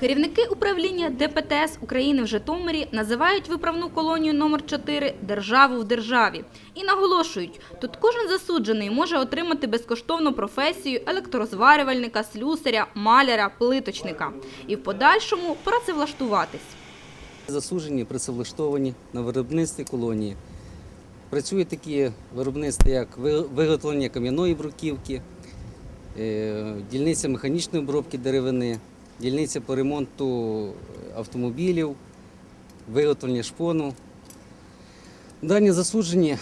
Керівники управління ДПТС України в Житомирі називають виправну колонію номер 4 державу в державі і наголошують, тут кожен засуджений може отримати безкоштовну професію електрозварювальника, слюсаря, маляра, плиточника і в подальшому працевлаштуватись. Засуджені, працевлаштовані на виробництві колонії. Працюють такі виробництва, як ви- виготовлення кам'яної бруківки, е, дільниця механічної обробки деревини, дільниця по ремонту автомобілів, виготовлення шпону. Дані засуджені.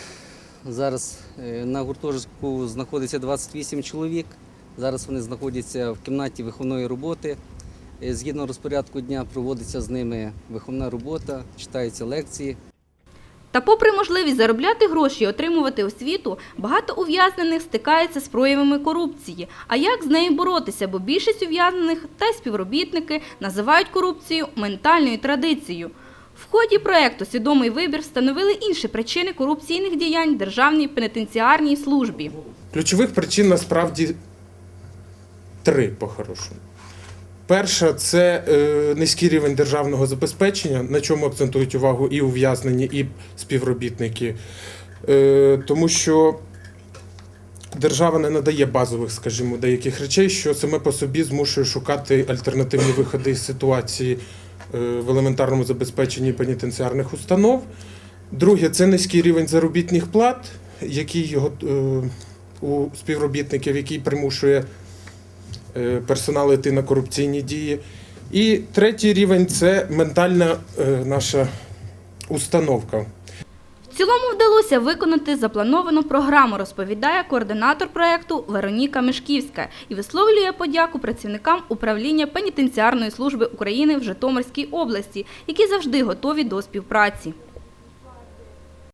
Зараз е, на гуртожитку знаходиться 28 чоловік. Зараз вони знаходяться в кімнаті виховної роботи. Е, Згідно розпорядку дня проводиться з ними виховна робота, читаються лекції. Та попри можливість заробляти гроші і отримувати освіту, багато ув'язнених стикаються з проявами корупції. А як з нею боротися? Бо більшість ув'язнених та співробітники називають корупцію ментальною традицією. В ході проекту Свідомий вибір встановили інші причини корупційних діянь Державній пенітенціарній службі. Ключових причин насправді три по-хорошому. Перша це е, низький рівень державного забезпечення, на чому акцентують увагу і ув'язнені, і співробітники. Е, тому що держава не надає базових, скажімо, деяких речей, що саме по собі змушує шукати альтернативні виходи із ситуації е, в елементарному забезпеченні пенітенціарних установ. Друге, це низький рівень заробітних плат, який його у співробітників, який примушує персонал йти на корупційні дії. І третій рівень це ментальна е, наша установка. В цілому вдалося виконати заплановану програму, розповідає координатор проекту Вероніка Мешківська і висловлює подяку працівникам управління пенітенціарної служби України в Житомирській області, які завжди готові до співпраці.